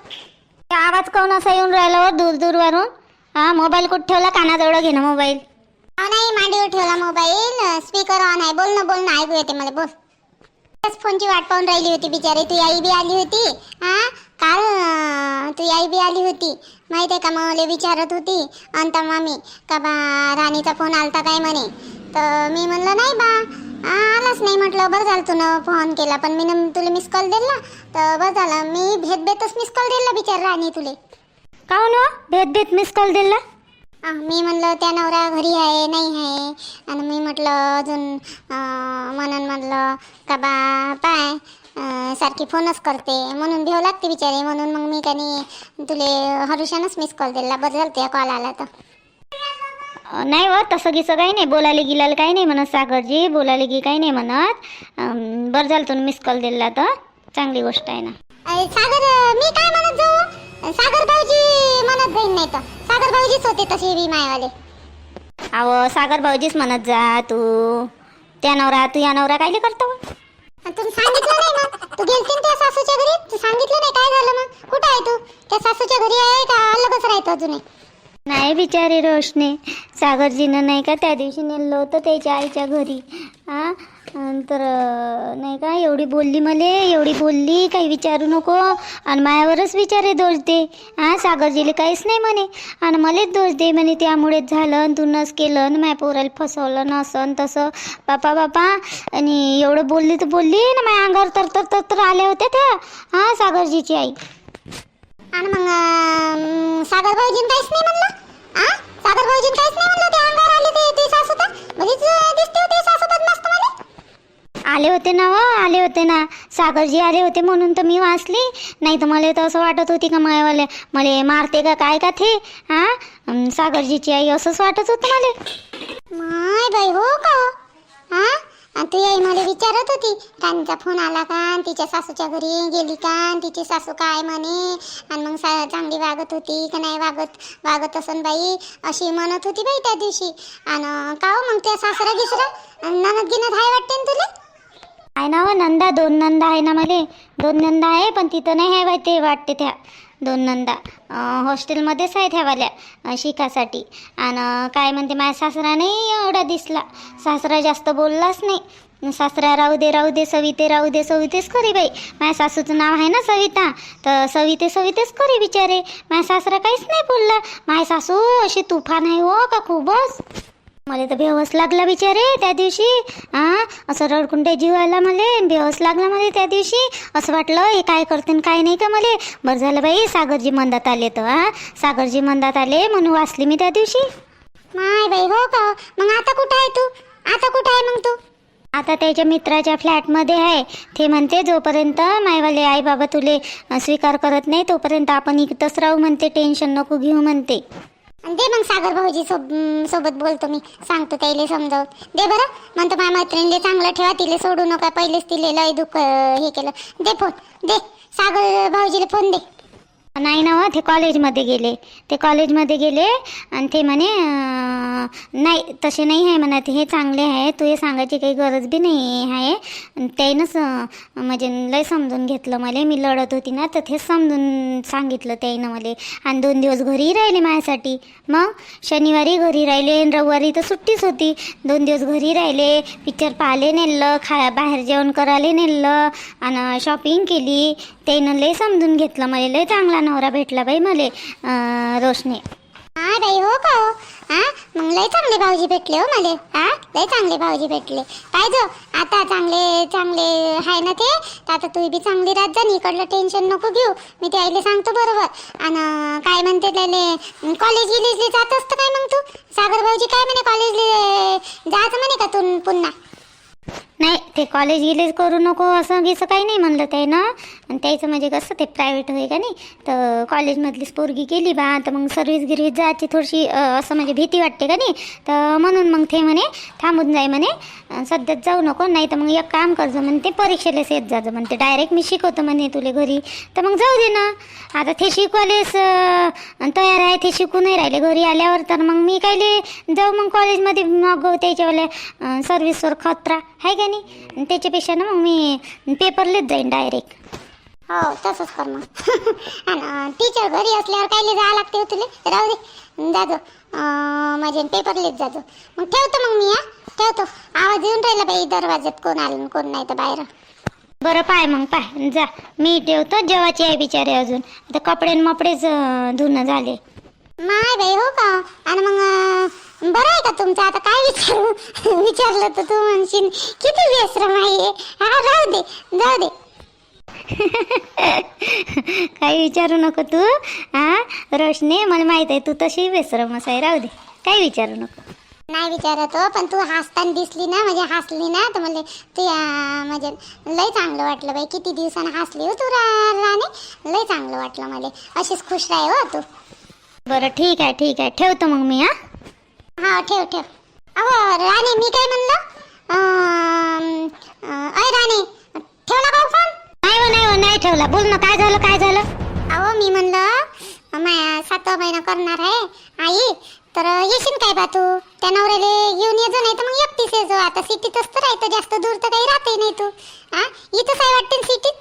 ते आवाज कोण असा येऊन राहिला हो दूर दूर वरून हा मोबाईल कुठे ठेवला? कानाजवळ घे ना मोबाईल नाही मांडीवर ठेवला मोबाईल स्पीकर ऑन आहे. बोल ना बोल ना ऐकू येते मला. बोल. फोनची वाट पाहून राहिली होती बिचारी. तू आई बी आली होती. हा? काल तू आई बी आली होती. माहिती आहे का मला विचारत होती अंता मामी का बा राणीचा फोन आलता काय म्हणे? तर मी म्हणलं नाही बा आलाच नाही म्हटलं बरं झालं तू फोन केला पण मी न तुला मिस कॉल दिला तर बरं झालं मी भेट भेटच मिस कॉल दिला बिचार राणी तुले. काहून हो? भेट भेट मिस कॉल दिला? आ, मी म्हणलं त्या नवरा घरी आहे नाही आहे आणि मी म्हटलं अजून म्हणून म्हणलं का बा पाय सारखी फोनच करते म्हणून भेव लागते बिचारी म्हणून मग मी काही तुले हरुषानच मिस कॉल दिला बरं झालं त्या कॉल आला तर. नाही व तसं गिसं काही नाही. बोलायला गिलायला काही नाही म्हणत सागरजी बोलायला गी काही नाही म्हणत. बरं झालं तुम्ही मिस कॉल दिला तर. चांगली गोष्ट आहे ना. अरे, सागर मी काय म्हणत जाऊ? सागर भाऊजी म्हणत जाईन नाही तर. सागर भाऊजीच होते तसे बी मायवाले. अहो सागर भाऊजीच म्हणत जा तू. त्या नवरा तू या नवरा कायले करतो? तुम्ही सांगितलं नाही मग तू गेलती ना त्या सासूच्या घरी? तू सांगितलं नाही काय झालं मग? कुठं आहे तू? त्या सासूच्या घरी आहे का? अलगच राहतो अजूनही. नाही बिचारे रोशने. सागरजीनं नाही का त्या दिवशी नेलं होतं त्याच्या आईच्या घरी. हां तर नाही का एवढी बोलली मले एवढी बोलली काही विचारू नको. आणि मायावरच विचारे दोष दे हा सागरजीले काहीच नाही म्हणे. आणि मलाच दोष दे म्हणे. त्यामुळेच झालं आणि केलं आणि माया पोराला फसवलं नसन तसं. बापा बापा. आणि एवढं बोलली तर बोलली. ना माझ्या अंगावर तर तर तर तर आल्या होत्या त्या. हा सागरजीची आई. आणि मग सागर भाऊजीन काहीच नाही म्हणलं? आ? सागर भाऊजीन काहीच नाही म्हणलं? ते अंगावर आले ते ते सासू तर बरीच दिसते होते सासू मस्त मला? आले होते ना व आले होते ना. सागरजी आले होते म्हणून तर मी वाचली. नाही तर मला तर असं वाटत होती का मायवाले मला मारते का काय का ते? हा सागरजीची आई असंच वाटत होतं मला. माय बाई हो का हो? आणि तू आई मला विचारत होती. राणीचा फोन आला का? आणि तिच्या सासूच्या घरी गेली का? आणि तिची सासू काय म्हणे? आणि मग सा चांगली वागत होती का नाही वागत? वागत असन बाई अशी म्हणत होती बाई त्या दिवशी. आणि का हो मग त्या सासरा गिसरा ननद गिनत हाय वाटते ना तुला? आहे ना व? नंदा दोन नंदा आहे ना मला. दोन नंदा आहे पण तिथं नाही आहे बाई ते वाटते त्या. दोन नंदा. हॉस्टेलमध्येच आहे ठेवाल्या शिकासाठी. आणि काय म्हणते माझ्या सासराने नाही एवढा दिसला. सासरा जास्त बोललाच नाही. सासरा राहू दे राहू दे सविते राहू दे सवितेच करी बाई. माझ्या सासूचं नाव आहे ना सविता. तर सविते सवितेच करी बिचारे. माझ्या सासरा काहीच नाही बोलला. माझ्या सासू अशी तुफान आहे हो का खूपच? मला तर बेवस लागला बिचारे त्या दिवशी. हा असं रडकुंडे जीव आला मला बेवस लागला मला त्या दिवशी. असं वाटलं हे काय करते न काय नाही का मला? बरं झालं बाई सागरजी मंदात आले तर हा सागरजी मंदात आले म्हणून वाचली मी त्या दिवशी. माय बाई हो का? मग आता कुठं आहे तू? आता कुठं आहे मग तू? आता त्याच्या मित्राच्या फ्लॅटमध्ये आहे. ते म्हणते जोपर्यंत मायवाले आई बाबा तुले अं, स्वीकार करत नाही तोपर्यंत आपण इथंच राहू म्हणते टेन्शन नको घेऊ म्हणते. दे मग सागर भाऊजी सोब सोबत बोलतो मी. सांगतो त्याला समजावून. दे बरं. म्हणतो माझ्या मैत्रिणीले चांगलं ठेवा तिले सोडू नका. पहिलेच तिले लय दुःख हे केलं. दे फोन दे. सागर भाऊजीला फोन दे. नाही ना हो, ते कॉलेजमध्ये गेले. ते कॉलेजमध्ये गेले आणि ते म्हणे नाही तसे नाही आहे म्हणत हे चांगले आहे तू हे सांगायची काही गरज बी नाही आहे. आणि त्यानंच म्हणजे लय समजून घेतलं मला. मी लढत होती ना तर तेच समजून सांगितलं त्यानं मला. आणि दोन दिवस घरी राहिले माझ्यासाठी. मग शनिवारी घरी राहिले आणि रविवारी तर सुट्टीच होती. दोन दिवस घरी राहिले पिक्चर पाहिले नेलं खा बाहेर जेवण करायला नेलं आणि शॉपिंग केली. त्यानं लय समजून घेतलं मला. लय चांगला नवरा भेटला बाई मले रोशनी. हा बाई हो का हो? हा? मग लय चांगले भाऊजी भेटले हो मला. हा? लय चांगले भाऊजी भेटले. पाहिजे आता चांगले चांगले आहे ना ते? आता तू बी चांगली राहत जा इकडलं टेन्शन नको घेऊ. मी ते आईले सांगतो बरोबर. आणि काय म्हणते त्याले? कॉलेज गिलेजले जात असतं काय मग तू? सागर भाऊजी काय म्हणे कॉलेजले जायचं म्हणे का तू पुन्हा? नाही ते कॉलेज गिलेज करू नको असं गिसं काही नाही म्हणलं ते ना आणि त्याचं म्हणजे कसं ते प्रायव्हेट होय का नाही? तर कॉलेजमधलीच पोरगी केली बा तर मग सर्व्हिस गिरवीस जायची थोडीशी असं म्हणजे भीती वाटते का नाही? तर म्हणून मग ते म्हणे थांबून जाय म्हणे सध्याच जाऊ नको नाही तर मग एक काम करजो म्हणते परीक्षेलाच येत जाजो म्हणते डायरेक्ट मी शिकवतो म्हणे तुले घरी. तर मग जाऊ दे ना. आता ते शिकवालेस तयार आहे ते शिकू नाही राहिले घरी आल्यावर तर मग मी कायले जाऊ मग कॉलेजमध्ये मग त्याच्यावाल्या सर्व्हिसवर खतरा आहे का नाही त्याच्यापेक्षा ना मग मी पेपरलेच जाईन डायरेक्ट हो तसंच कर मग. टीचर घरी असल्यावर कायले जावं लागते हो तुले? राहू दे. जाजो माझे पेपर लिहित जाजो मग ठेवतो मग मी हा? ठेवतो. आवाज येऊन राहिला बाई दरवाज्यात कोण आलं कोण नाही तर बाहेर. बरं पाय मग पाय. जा. मी ठेवतो जेवाची आहे बिचारे अजून. आता कपडे मपडेच धुणं झाले. माय बाई हो का? आणि मग बरं आहे का तुमचं? आता काय विचारू? विचारलं तर तू म्हणशील किती व्यश्रम आहे. हा राहू दे जाऊ दे. काही विचारू नको तू हा? रोशनी मला माहीत आहे तू तशी बेसरमस आहे राहू दे. काही विचारू नको. नाही विचारत हो पण तू हसताना दिसली ना म्हणजे हसली ना तर म्हणजे तू या- म्हणजे लय चांगलं वाटलं बाई किती दिवसानं हसली हो तू रा- राणे? लय चांगलं वाटलं मला. अशीच खुश राह हो तू. बरं ठीक आहे ठीक आहे. ठेवतो मग मी हा? हा ठेव ठेव. अहो राणे मी काय म्हणलं? अय राणे ठेवला का हो फोन? नाही हो नाही हो नाही ठेवला. बोल ना काय झालं काय झालं? अहो मी म्हणलं माया सातवा महिना करणार आहे आई तर येशील काय बा तू? त्या नवऱ्याला घेऊन येजो नाही तर मग एकटीच येजो आता सिटीतच तर राहतं जास्त दूर तर काही राहतही नाही तू. हा इथंच आहे वाटते सिटीत?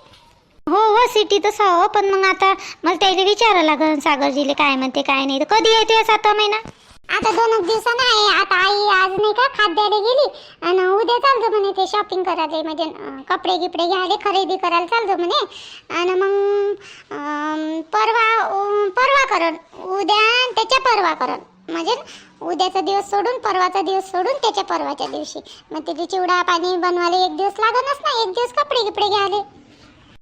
हो हो सिटी तसं हो पण मग आता मला त्याला विचारावं लागेल सागरजीले काय म्हणते काय नाही. तर कधी येते सातवा महिना? आता दोनच दिवसानं आहे. आता आई आज नाही का खाद्याला गेली. आणि उद्या चालतो म्हणे ते शॉपिंग करायला. म्हणजे कपडे गिपडे घ्यायला खरेदी करायला चालतो म्हणे. आणि मग परवा परवा करण. उद्या आणि त्याच्या परवा करण. म्हणजे उद्याचा दिवस सोडून परवाचा दिवस सोडून त्याच्या परवाच्या दिवशी. मग त्याची चिवडा पाणी बनवायला एक दिवस लागणच ना एक दिवस कपडे गिपडे घ्यायला.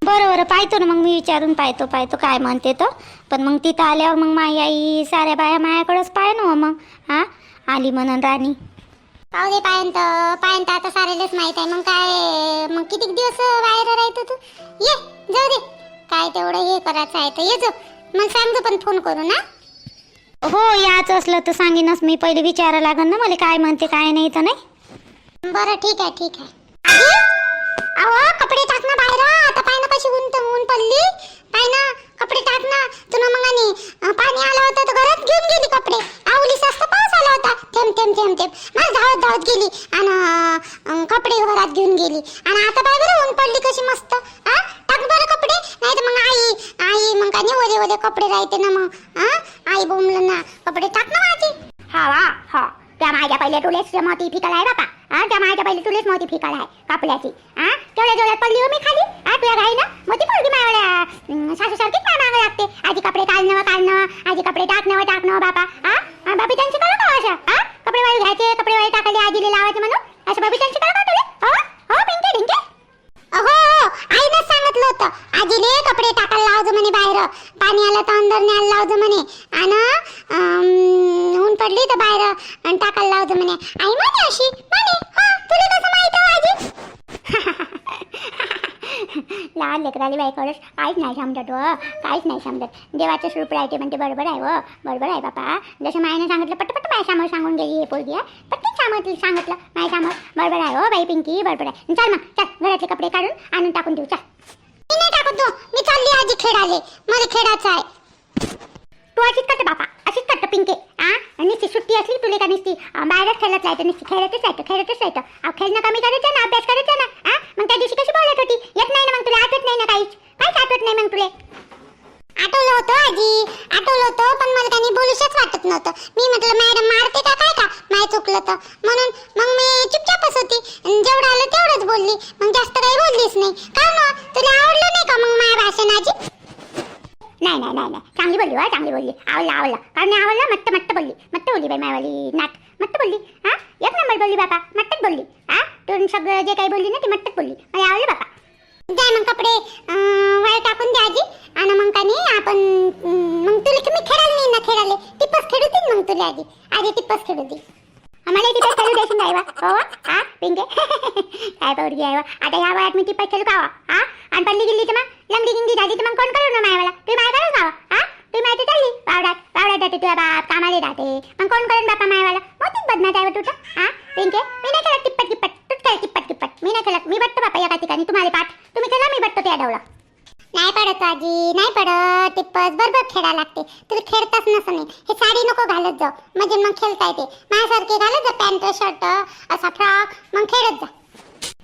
बरं बरं पाहतो ना मग मी विचारून पाहतो पाहतो काय म्हणते तो. पण मग तिथं आल्यावर मग माई आई साऱ्या बाया मायाकडंच पाय ना हो मग हा? आली म्हणून राणी. पाहू दे पायंत पायंत आता साऱ्यालाच माहीत आहे. मग काय मग किती दिवस बाहेर राहतो तू? ये जाऊ दे. काय तेवढं हे करायचं आहे तर ये जो. मला सांगतो पण फोन करू ना हो याच असलं तर सांगेनच. मी पहिले विचारायला लागेल ना मला काय म्हणते काय नाही तर नाही. बरं ठीक आहे ठीक आहे. आजी, अहो कपडे टाक ना बाहेर आता पाय ना कशी ऊन ऊन पाय ना कपडे टाक ना. तुला मग आणि पाणी आलं होतं तर घरात घेऊन गेली कपडे. आवली जास्त पाऊस आला होता. थेंब थेंब थेंब थेंब. मला धावत धावत गेली आणि कपडे घरात घेऊन गेली. आणि आता पाय बरं ऊन पडली कशी मस्त. हा टाक बरं कपडे. नाही तर मग आई आई मग काय नाही ओले ओले कपडे राहते ना मग. हा आई बोमलं ना. कपडे टाक ना माझे. हा वा हा. त्या माझ्या पहिले तुलेच मोती फिकल आहे बापा. हा त्या माझ्या पहिले तुलेच मोती फिकल आहे कापल्याची. हा केवढ्या जोड्यात पडली हो मी खाली? हा तुझ्या घाई ना मोती पडली माझ्या सासू सारखीच मला मागं लागते. आजी कपडे काढणं काढणं आजी कपडे टाकणं टाकणं बापा. हा बापी त्यांची करा का अशा हा कपडे वाळू घ्यायचे कपडे वाळू टाकायले आजीले लावायचे म्हणून? असं बापी त्यांची करा का तुले हो हो पिंके ढिंके हो हो आईनंच सांगितलं होतं. आजीले कपडे टाकायला लावायचं म्हणे बाहेर पाणी आलं तर अंदर न्यायला लावजो म्हणे. आणि ऊन पडली तर बाहेर आणि टाकायला लावजो म्हणे. आई म्हणे अशी म्हणे हा तुला कसं माहीत हो आजी? लहान लेकराली बायकोडच काहीच नाही समजत व काहीच नाही समजत. देवाचं स्वरूप राहते म्हणते बरोबर आहे व बरोबर आहे बापा. जसं मायनं सांगितलं पटपट माझ्यासमोर सांगून गेली हे पोरगी आहे. पटकन सांगितलं सांगितलं माझ्यासमोर बरोबर आहे हो बाई पिंकी बरोबर आहे. चल मग चल घरातले कपडे काढून आणून टाकून देऊ चल. मी नाही टाकत तू मी चालली आजी खेळाले मला खेळायचं आहे. तू अशीच करते बापा. अशीच करते पिंके. आ? नुसती सुट्टी असली तुले का नुसती बाहेरच खेळत राहायचं नुसती खेळतच राहायचं खेळतच राहायचं. अहो खेळणं कमी करायचं ना अभ्यास करायचा ना आ? मग त्या दिवशी कशी बोलत होती? येत नाही ना मग तुला आठवत नाही ना काहीच. काहीच आठवत नाही मग तुला. आठवलं होतं आजी आठवलं होतं पण मला त्यांनी बोलूशच वाटत नव्हतं. मी म्हटलं मॅडम मारते का काय का? माय चुकलं तर. म्हणून मग मी चुपचापच होती जेवढं आलं तेवढंच बोलली. मग जास्त काही बोललीच नाही. का मग तुला आवडलं नाही का मग माझ्या भाषण आजी? नाही नाही नाही नाही. चांगली बोलली वा चांगली बोलली. आवडलं आवडलं. कारण आवडलं मट्ट मट्ट बोलली. मट्ट बोलली बाई मायवाली नाट. मट्ट बोलली हा? एक नंबर बोलली बापा मट्टच बोलली. हा? तू सगळं जे काही बोलली ना ती मट्टच बोलली. मला आवडलं बापा. द्या मग कपडे अं, टाकून द्या आजी. आणि मग का नाही आपण मग तुला मी खेळायला नाही ना खेळाले टिप्पस खेळू दे मग तुला आजी. आजी टिप्पस खेळू दे. आम्हाला टिप्पस खेळू देशील नाही बा. हो, हो. हा. पिंगे? काय पोरगी आहे बा. आता या वयात मी टिप्पस खेळू का हा? आणि पल्ली गेली तर मग? लंगडी गिंगडी झाली तर मग कोण करू ना मायावाला? तुम्ही माय करू का हा? तुम्ही माहिती चालली पावड्यात पावड्यात जाते तुझ्या बाप. कामाला जाते मग कोण करून बापा मायावाला मोठीच बदनात आहे बा तुझं हा पिंके मी नाही खेळत टिप्पट टिप्पट तूच खेळ टिप्पट टिप्पट मी नाही खेळत मी बघतो बापा एका ठिकाणी तुम्हाला पाठ तुम्ही खेळा मी बघतो त्या डवळा नाही पडत आजी नाही पडत टिप्पस बरोबर खेळा लागते तुला खेळताच नसं नाही हे साडी नको घालत जा म्हणजे मग खेळता येते माझ्यासारखे घालत जा पॅन्ट शर्ट असा फ्रॉक. मग खेळत जा.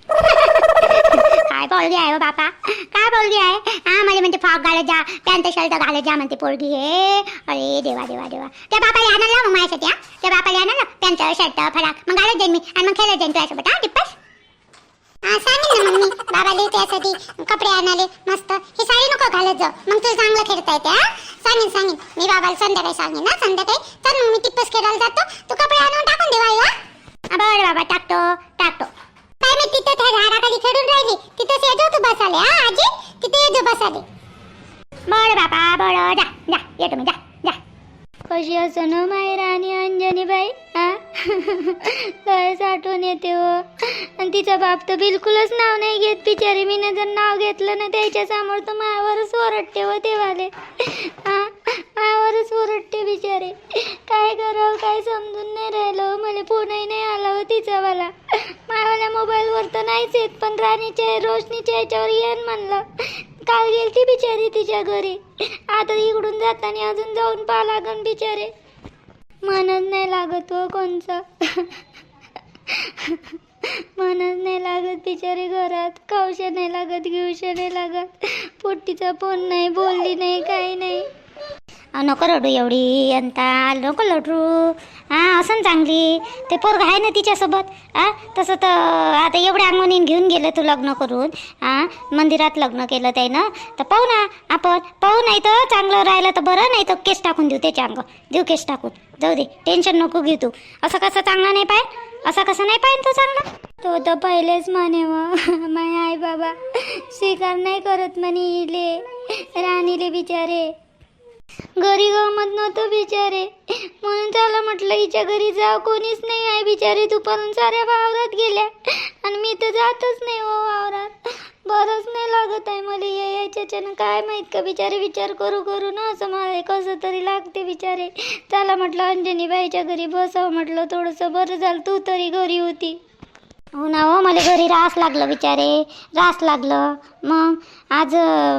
काय बोलली आहे हो बापा? काय बोलली आहे? हा मला म्हणते फ्रॉक घालत जा पॅन्ट शर्ट घालत जा म्हणते पोरगी. हे अरे देवा देवा देवा. त्या बापाला आणायला मग माझ्यासाठी हा. त्या बापाला आणायला पॅन्ट शर्ट फ्रॉक. मग घालत जाईन मी आणि मग खेळत जाईन तुझ्यासोबत हा टिप्पस हा ना मग मी बाबाला त्यासाठी कपडे आणाले मस्त. ही साडी नको घालत जाऊ. मग तुला चांगलं खेळता येते हा? सांगेन सांगेन. मी बाबाला संध्याकाळी सांगेन ना संध्याकाळी? चल मग मी टिप्पस खेळायला जातो. तू कपडे आणून टाकून दे हा? बरं बाबा टाकतो टाकतो. काय मी तिथं त्या झाडाखाली खेळून राहिली. तिथंच येतो तू बसाले हा आजी? तिथे येतो बसाले. बरं बाबा बरं. जा जा येतो मी जा जा. कशी असो ना मायरा आणि अंजनीबाई हा? काय साठवून येते हो? आणि तिचा बाप तर बिलकुलच नाव नाही घेत. बिचारी मी जर नाव घेतलं ना त्याच्यासमोर तर मायावरच ओरडते हो व ते वाले मायावरच ओरडते बिचारे. काय करावं काय समजून नाही राहिलं हो. मला फोनही नाही आला हो तिचा वाला मायावाल्या मोबाईलवर तर नाहीच येत पण राणीच्या रोशनीच्या याच्यावर येन म्हणलं. काल गेलती बिचारी तिच्या घरी. आता इकडून जाताना अजून जाऊन पाहा लागन बिचारे. मनच नाही लागत हो कोणचं. मनच नाही लागत बिचारी घरात खाऊशा नाही लागत घेऊशा नाही लागत. पोट्टीचा फोन नाही बोलली नाही काही नाही. नको रडू एवढी अंता नको लढू हा असं चांगली. ते पोरग आहे ना तिच्यासोबत? हा तसं तर आता एवढ्या अंगोनीन घेऊन गेलं तू लग्न करून. हा मंदिरात लग्न केलं त्यानं. तर पाहू ना आपण पाहू नाही तर चांगलं राहिलं तर बरं नाही तर केस टाकून देऊ त्याच्या अंग. देऊ केस टाकून. जाऊ दे टेन्शन नको घेऊ तू. असं कसं चांगलं नाही पाय? असं कसं नाही पाहिजे तो चांगला? तो तर पहिलेच म्हणे मग माय आई बाबा स्वीकार नाही करत म्हणे इले. राणीले बिचारे. घरी गमत नव्हतं बिचारे. म्हणून त्याला म्हटलं हिच्या घरी जाऊ कोणीच नाही आहे बिचारे. दुपारून साऱ्या वावरात गेल्या. आणि मी तर जातच नाही हो वावरात. बरंच नाही लागत आहे मला या याच्याच्यानं काय माहीत का बिचारे विचार करू करू ना असं मला कसं तरी लागते बिचारे. चला म्हटलं अंजनीबाईच्या घरी बसावं म्हटलं थोडंसं बरं झालं तू तरी घरी होती. हो ना हो मला घरी रास लागलं बिचारे रास लागलं. मग आज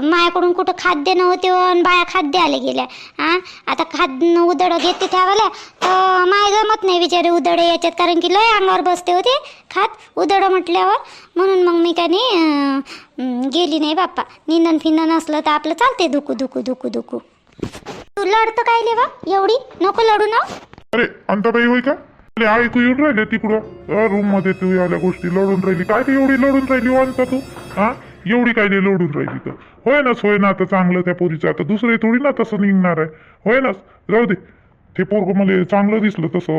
मायाकडून कुठं खाद्य नव्हते हो, आणि बाया खाद्य आले गेल्या. हा आता खाद्य उदडं घेते ठेवायला तर माय जमत नाही बिचारे उदडे याच्यात कारण की लय अंगावर बसते होते खात उदडं म्हटल्यावर. म्हणून मग मी काय नाही गेली नाही बाप्पा. निंदन फिंदन असलं तर आपलं चालते धुकू धुकू धुकू धुकू. तू लढतं काय लेवा एवढी? नको लढू ना. अरे अंताबाई होय का? अरे ऐकू येऊन राहिले तिकडं? रूममध्ये तू याल्या गोष्टी लढून राहिली. काय ते एवढी लढून राहिली हो वाणता तू? हा? एवढी काय नाही लढून राहिली तर. होय नाच होय ना आता चांगलं त्या पोरीचं. आता दुसरे थोडी ना तसं निघणार आहे. होय नाच जाऊ दे. ते पोरग मला चांगलं दिसलं तसं.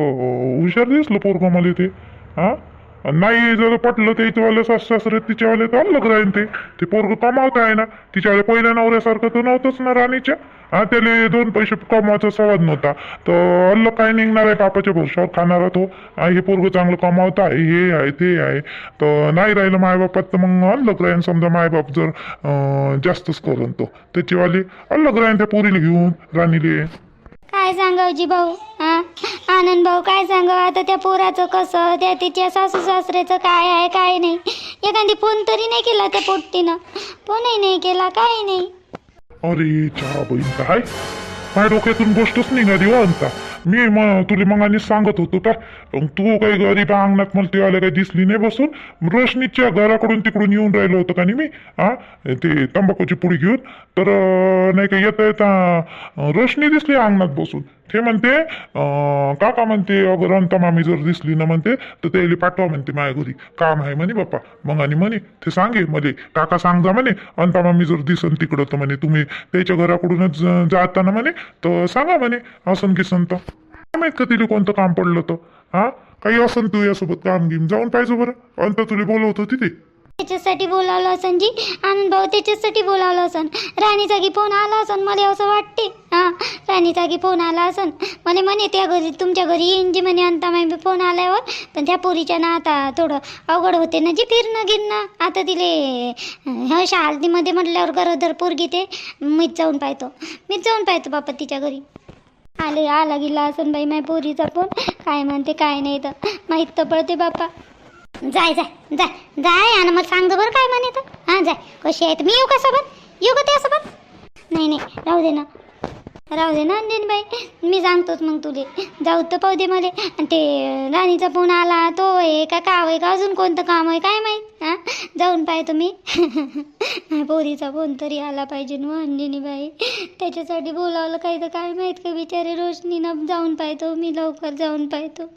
हुशार दिसलं पोरग मला ते. हा? आणि नाही जर पटलं ते इथवाले सासरे तिच्यावाले तर अलग राहीन ते. ते पोरग कमावत आहे ना. तिच्यावाले पहिल्या नवऱ्यासारखं तर नव्हतंच ना राणीच्या. हा त्याला दोन पैसे कमवायचा सवाद नव्हता. तर अल्ल काय निघणार आहे पापाच्या भरोशावर खाणारा तो? हे पोरग चांगलं कमावत आहे हे आहे ते आहे. तर नाही राहिलं मायबापात तर मग अलग राहीन समजा मायबाप जर जास्तच करून तो. त्याचीवाली अलग राहीन त्या पोरीला घेऊन राणीले काय सांगाव जी भाऊ? हा आनंद भाऊ काय सांगाव? आता त्या पोराचं कसं? त्या तिच्या सासू सासऱ्याचं काय आहे काय नाही? एखादी फोन तरी नाही केला त्या पोट्टीनं. फोनही नाही केला काही नाही. अरे चहा बहीण काय काय डोक्यातून गोष्टच निघाली हो अंता. मी मग तुला मग आणि सांगत होतो का मग तू काही गरीब अंगणात मला ते आलं काही दिसली नाही बसून? रोशनीच्या घराकडून तिकडून येऊन राहिलो होतं का नाही मी? हा ते तंबाखूची पुडी घेऊन. तर नाही का येता येता रोशनी दिसली अंगणात बसून. ते म्हणते अं, काका म्हणते अगं रंता मामी जर दिसली ना म्हणते तर त्याला पाठवा म्हणते माझ्या घरी. काम आहे म्हणे बाप्पा. मग आणि म्हणे ते सांगे मध्ये काका सांगा म्हणे अंता मामी जर दिसन तिकडं तर म्हणे तुम्ही त्याच्या घराकडूनच जाताना म्हणे तर सांगा म्हणे असन की संत काय माहीत का तिला कोणतं काम पडलं तर? हा? काही असन तू यासोबत काम घेऊन जाऊन पाहिजे बरं. अंत तुला बोलवत होती ते त्याच्यासाठी बोलावलं असन जी? आनंद भाऊ त्याच्यासाठी बोलावलं असन. राणीचा की फोन आला असन मला असं वाटते. हा राणीचा की फोन आला असन. मला म्हणे त्या घरी तुमच्या घरी येईन जी म्हणे अंता माही फोन आल्यावर. पण त्या पोरीच्या ना आता थोडं अवघड होते ना जी फिरणं गिरणं. आता तिले ह्या शालतीमध्ये म्हटल्यावर गरोदर पोरगी ते मीच जाऊन पाहतो. मीच जाऊन पाहतो बापा तिच्या घरी. आले आला गेला असन बाई माय पोरीचा फोन. काय म्हणते काय नाही तर. माहीत तर पडते बापा. जाय जाय जाय जाय आणि मग सांगतो बरं काय म्हणे तर हां जाय. कशी आहेत मी येऊ का सोबत? येऊ का त्यासोबत नाही नाही राहू दे ना. राहू दे ना अंजनबाई. मी सांगतोच मग तुले. जाऊ तर पाहू दे मला. आणि ते राणीचा फोन आला तो आहे का का आहे का? अजून कोणतं काम आहे काय माहीत? हां? जाऊन पाय तुम्ही पोरीचा फोन तरी आला पाहिजे ना अंजनीबाई. त्याच्यासाठी बोलावलं काही तर काय माहीत का बिचारे रोशनीनं? जाऊन पाहतो मी लवकर जाऊन पाहतो.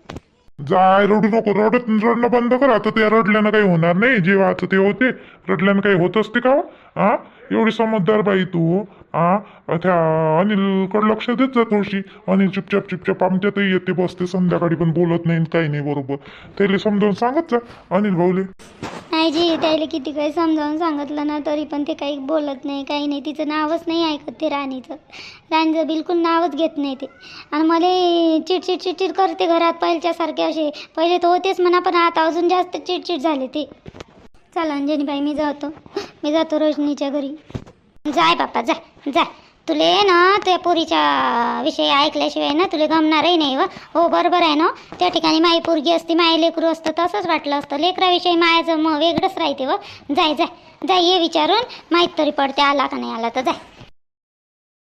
जाय रडू नको. रडत रडणं बंद कर. आता ते रडल्यानं काही होणार नाही. जे आता ते होते. रडल्यानं काही होत असते का हो? हा? एवढी समजदार बाई तू. हा त्या अनिलकडे लक्ष देत जा थोडीशी. अनिल चुपचाप चुपचाप आमच्यातही येते बसते संध्याकाळी पण बोलत नाही काही नाही बरोबर. त्याला समजावून सांगत जा अनिल भाऊले. नाही जी त्याला किती काही समजावून सांगितलं ना तरी पण ते काही बोलत नाही काही नाही. तिचं नावच नाही ऐकत ते राणीचं. राणीचं बिलकुल नावच घेत नाही ते. आणि मला चिडचिड चिडचिड करते घरात पहिल्यासारखे असे. पहिले तर होतेच म्हणा पण आता अजून जास्त चिडचिड झाले ते. चला अंजनीबाई मी जातो. मी जातो रोजनीच्या घरी. जाय बाप्पा जाय जाय. तुले ना त्या पोरीच्या विषयी ऐकल्याशिवाय ना तुला गमणारही नाही व. हो बरोबर आहे ना. त्या ठिकाणी माई पोरगी असती माई लेकरू असतं तसंच वाटलं असतं. लेकराविषयी मायाचं मग वेगळंच राहते व. जाय जाय जाय ये विचारून माहीत तरी पडते आला का नाही आला तर जाय.